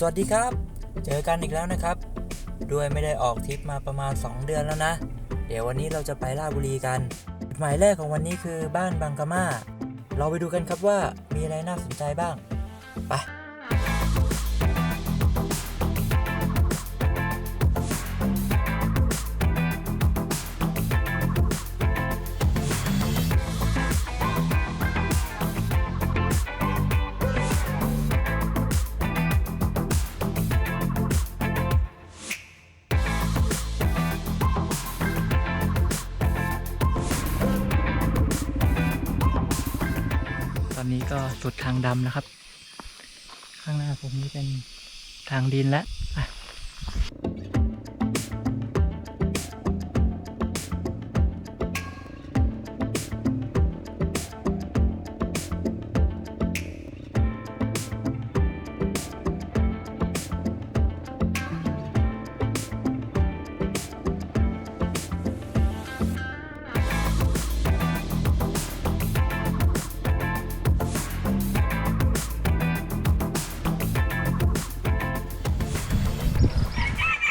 สวัสดีครับ เจอกันอีกแล้วนะครับ ด้วยไม่ได้ออกทริปมาประมาณ 2 เดือนแล้วนะ เดี๋ยววันนี้เราจะไปราชบุรีกันหมายแรกของวันนี้คือบ้านบางกะมาเราไปดูกันครับว่ามีอะไรน่าสนใจบ้าง ก็สุดทางดำนะครับ ข้างหน้าผมนี่เป็นทางดินแล้ว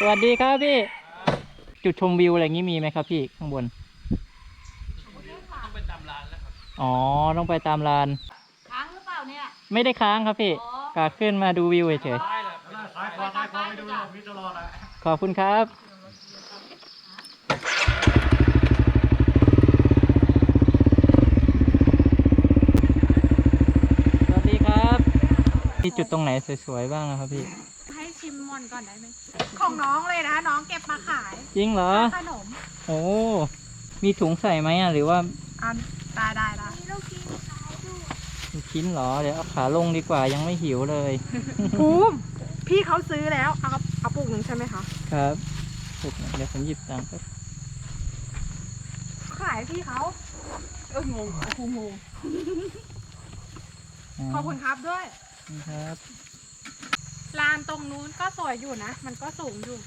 วัสดีครับพี่ จุดชมวิวอะไรอย่างนี้มีไหมครับพี่ข้างบน ต้องไปตามลานแล้วครับอ๋อ ต้องไปตามลาน ค้างหรือเปล่าเนี่ยไม่ได้ค้างครับพี่อ๋อกาขึ้นมาดูวิวเฉยซ้ายแหละซ้ายขวาซ้ายขวาไม่ดูหรอกมีตลอดอะๆขอบคุณครับ สวัสดีครับมีจุดตรงไหนสวยๆบ้างนะครับพี่ ให้ชิมมอนก่อนได้ไหม ของน้องเลยนะน้องเก็บมาขายจริงเหรอ ขนมโอ้ มีถุงใส่ไหมอะ หรือว่าอันได้ได้ได้มีชิ้นเหรอ เดี๋ยวเอาขาลงดีกว่ายังไม่หิวเลย ภูมิพี่เขาซื้อแล้วเอาเอาปลูกหนึ่งใช่ไหมคะครับถูกนะเดี๋ยวผมหยิบตังค์ครับขายพี่เขาเอองงภูมิงงขอบคุณครับด้วยครับ ลานตรงนู้นก็สวยอยู่นะ มันก็สูงอยู่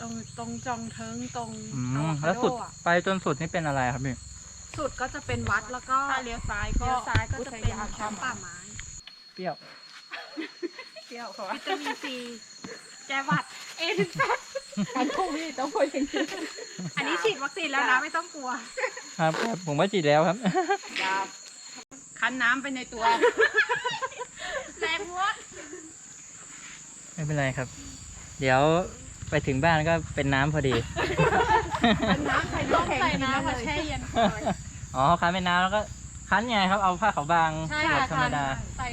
ตรงตรงจองเทิงตรงอือะมโวคาแล้วโดสุดอะไปจนสุดนี่เป็นอะไรครับพี่สุดก็จะเป็นวัดแล้วก็ถ้าเลี้ยวซ้ายก็เลี้ยวซ้ายก็จะเป็นอุทยานช้อมป่าไม้เปรี้ยว เที่ยวเขาวิตามินซีแก้หวัดเอทินแฟตอันคู่พี่ต้องพูดจริงอันนี้ฉีดวัคซีนแล้วนะไม่ต้องกลัว ครับครับผมว่าจีดแล้วครับๆยาคั้นน้ำไปในตัว แรงวัว ไม่เป็นไรครับ เดี๋ยวไปถึงบ้านก็เป็นน้ำพอดีเป็นน้ำใส่ต้องน้ำแข็งใส่กินได้น้ำเลมายแช่เย็นอ๋อคั้นเป็นน้ำแล้วก็คั้นไงครับเอาผ้าขาวบางใช่ขวดค่ะธรรมดา ใส่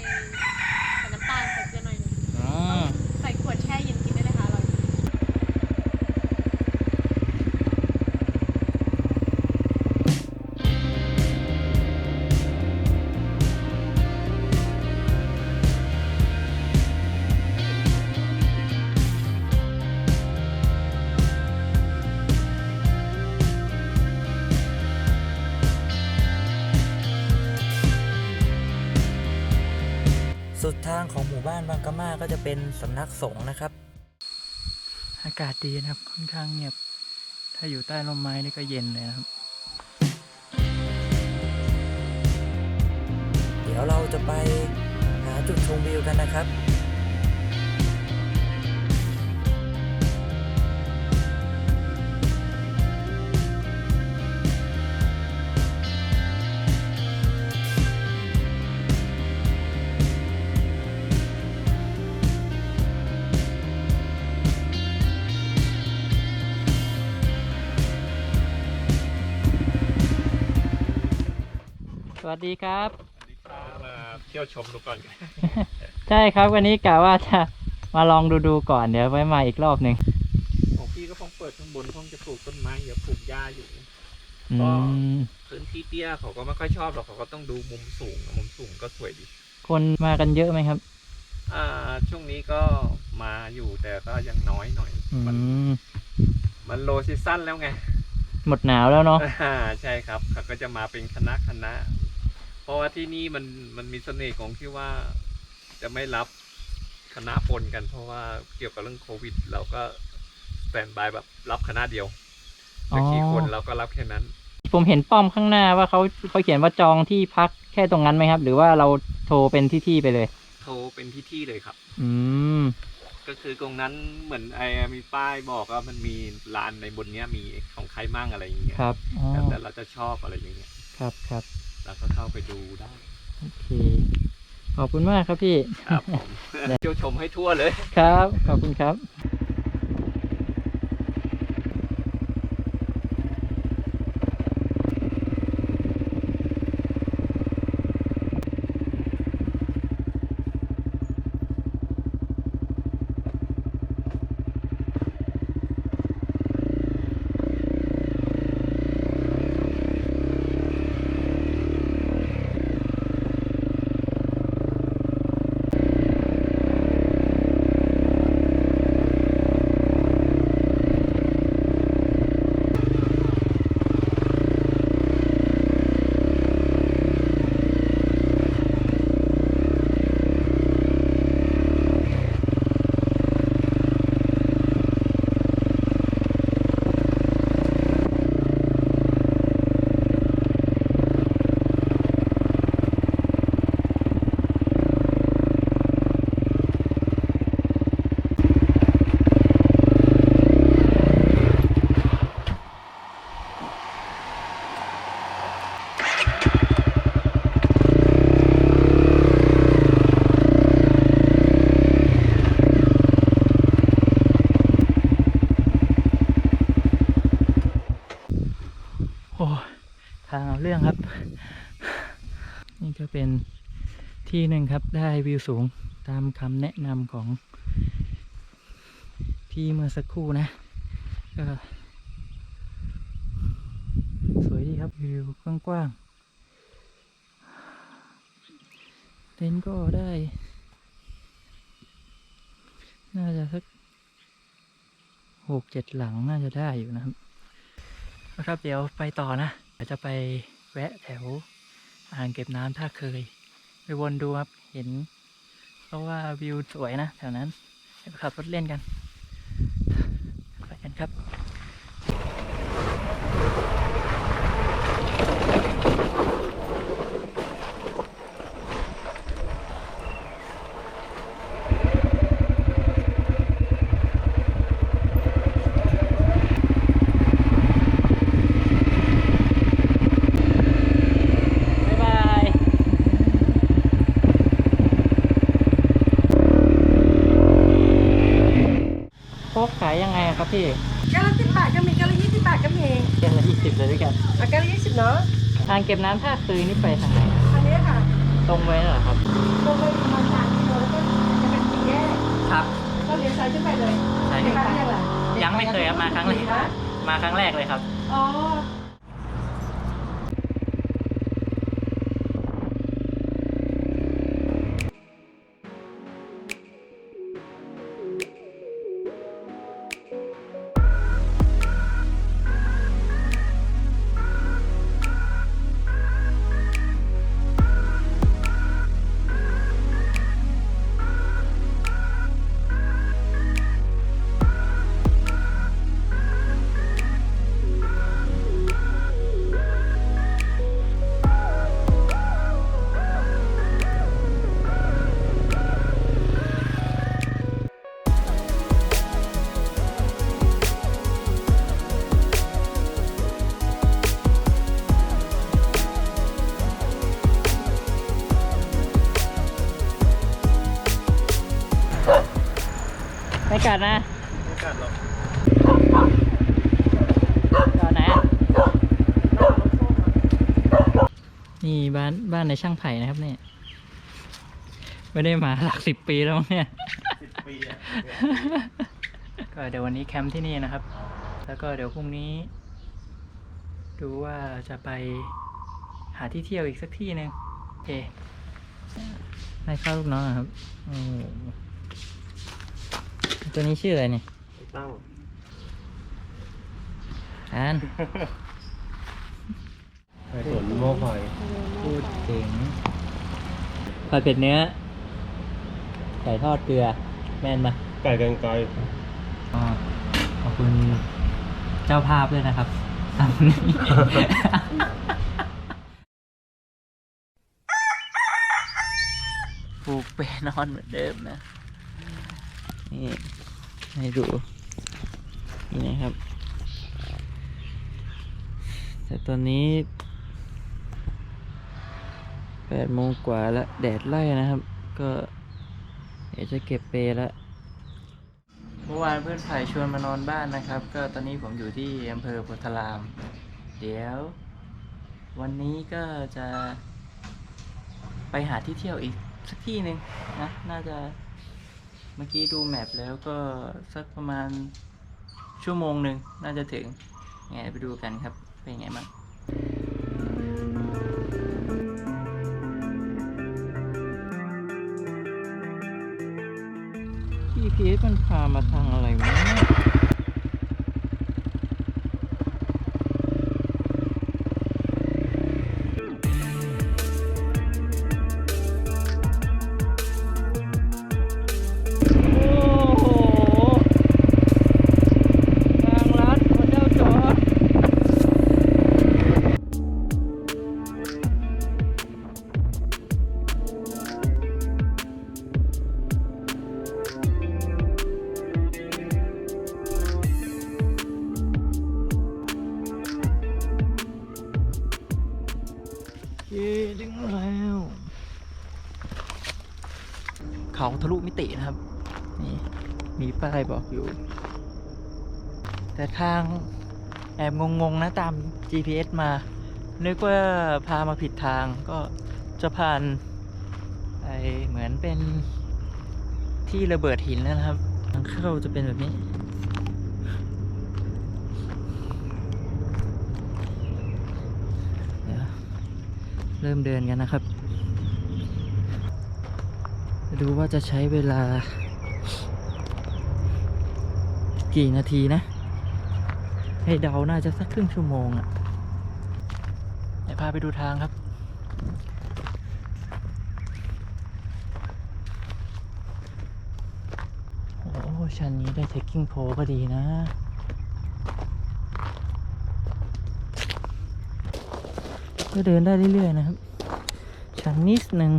สุดทางของหมู่บ้านบางกะมาก็จะเป็นสำนักสงฆ์นะครับ อากาศดีนะครับค่อนข้างเงียบ ถ้าอยู่ใต้ร่มไม้นี่ก็เย็นเลยนะครับ เดี๋ยวเราจะไปหาจุดชมวิวกันนะครับ วัสดีครับ มาเที่ยวชมดูก่อนใช่ครับวันนี้กะว่าจะมาลองดูดูๆก่อนเดี๋ยวไว้มาอีกรอบหนึ่งของพี่ก็คงเปิดข้างบนคงจะปลูกต้นไม้อย่าปลูกหญ้าอยู่อืก็มพื้นที่เตี้ยเขาก็ไม่ค่อยชอบหรอกเขาก็ต้องดูมุมสูงมุมสูงก็สวยดี คนมากันเยอะไหมครับ อ่าช่วงนี้ก็มาอยู่แต่ก็ยังน้อยหน่อย อืมันมมันโลซีซั่นแล้วไงหมดหนาวแล้วเนาะ อ่าใช่ครับเขาก็จะมาเป็นคณะคณะ เพราะว่าที่นี่มันมันมีเสน่ห์ของที่ว่าจะไม่รับคณะปนกัน เพราะว่าเกี่ยวกับเรื่องโควิด เราก็สแตนบายแบบรับคณะเดียวจะกี่คนเราก็รับแค่นั้น ผมเห็นป้อมข้างหน้าว่าเขาเขาเขียนว่าจองที่พักแค่ตรงนั้นไหมครับ หรือว่าเราโทรเป็นที่ที่ๆไปเลย โทรเป็นที่ที่เลยครับ อืมก็คือตรงนั้นเหมือนไอ้มีป้ายบอกว่ามันมีร้านในบนเนี้ยมีของใครมั่งอะไรอย่างเงี้ยครับอ๋อแล้วแต่เราจะชอบอะไรอย่างเงี้ย ครับครับ เราก็เข้าไปดูได้โอเคขอบคุณมากครับพี่ครับผมเที่ยวชมให้ทั่วเลย ครับ ขอบคุณครับ โอ้ทางเอาเรื่องครับ นี่ก็เป็นที่หนึ่งครับได้วิวสูงตามคำแนะนำของพี่เมื่อสักครู่นะ ก็สวยดีครับวิวกว้างๆเต็นท์ก็ได้ น่าจะสักหกเจ็ดหลังน่าจะได้อยู่นะครับ ครับเดี๋ยวไปต่อนะเดี๋ยวจะไป แวะแถวอ่างเก็บน้ำท่าเคย ไปวนดูครับเห็น เพราะว่าวิวสวยนะแถวนั้นไปขับรถเล่นกัน ไปกันครับายบายโคกขายยังไงอะ ครับพี่แก้วละสิบบาทก็มีแก้วละยี่สิบบาทก็มีเดือนละยี่สิบเลยด้วยกันเอาแก้วละยี่สิบเนาะทางเก็บน้ำท่าคืนนี่ไปทางไหนอะอันนี้ค่ะ ตรงไว้เหรอครับลงไปประมาณสามกิโลแล้วก็จะเป็นสี่แยกครับก็เลี้ยวซ้ายขึ้นไปเลยใช่เลี้ยวซ้ายยังไงยังไม่เคยครับมาครั้งแรกฮะมาครั้งแรกเลยครับอ๋อ ไม่กัดนะไม่กัดหรอกจอดไหนอะนี่บ้านบ้านในช่างไผ่นะครับเนี่ย ไม่ได้มาหลักสิบปีแล้วมั้งเนี่ยสิบปีอะก็เดี๋ยววันนี้แคมป์ที่นี่นะครับ แล้วก็เดี๋ยวพรุ่งนี้ ดูว่าจะไปหาที่เที่ยวอีกสักที่หนึ่งโอเคให้ข้าวลูกน้องอะครับ โอ้โห ตัวนี้ชื่ออะไรเนี่ยตั้งอ่านไปสวนโม่หอยพูดถึงผัดเผ็ดเนื้อไก่ทอดเกลือ แม่นมาไก่กันไกลอ๋อขอบคุณเจ้าภาพด้วยนะครับทำนี่ผูกเปนอนเหมือนเดิมนะ นี่ ให้ดูนี่นะครับ แต่ตอนนี้แปดโมงกว่าแล้วแดดไล่นะครับ ก็เดี๋ยวจะเก็บเปแล้วเมื่อวานเพื่อนไผ่ชวนมานอนบ้านนะครับ ก็ตอนนี้ผมอยู่ที่อำเภอโพธาราม เดี๋ยว วันนี้ก็จะไปหาที่เที่ยวอีกสักที่หนึ่งนะ น่าจะ เมื่อกี้ดูแมปแล้วก็สักประมาณชั่วโมงหนึ่งน่าจะถึงไงไปดูกันครับ เป็นไงบ้างพี่พีมันพามาทางอะไรวะเนี่ย มีป้ายบอกอยู่ แต่ทางแอบงงๆนะตาม GPS มา นึกว่าพามาผิดทางก็จะผ่านไอเหมือนเป็นที่ระเบิดหินแล้วนะครับ ทางเข้าจะเป็นแบบนี้ เริ่มเดินกันนะครับ ดูว่าจะใช้เวลา กี่นาทีนะ ให้เดาน่าจะสักครึ่งชั่วโมงอะ่ะเดี๋ยวพาไปดูทางครับ โอ้ชั้นนี้ได้เทคกิ้งโพก็ดีนะก็เดินได้เรื่อยๆนะครับ ชั้นนิดหนึ่ง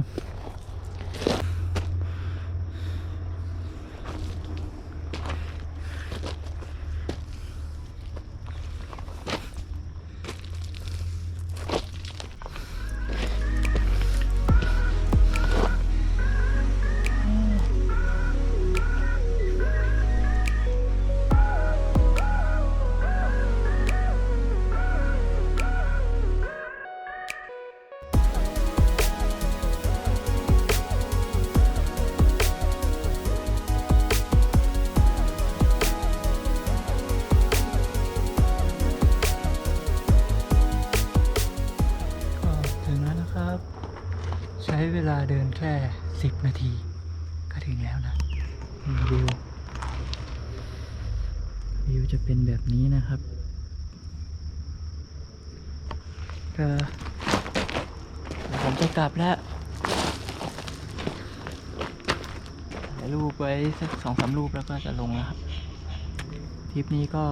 จะเป็นแบบนี้นะครับก็เดี๋ยวผมจะกลับแล้วถ่ายรูปไว้สักสองสามรูปแล้วก็จะลงแล้วครับทริปนี้ก็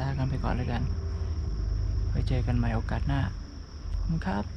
ลากันไปก่อนเลยกันไว้เจอกันใหม่โอกาสหน้าขอบคุณครับ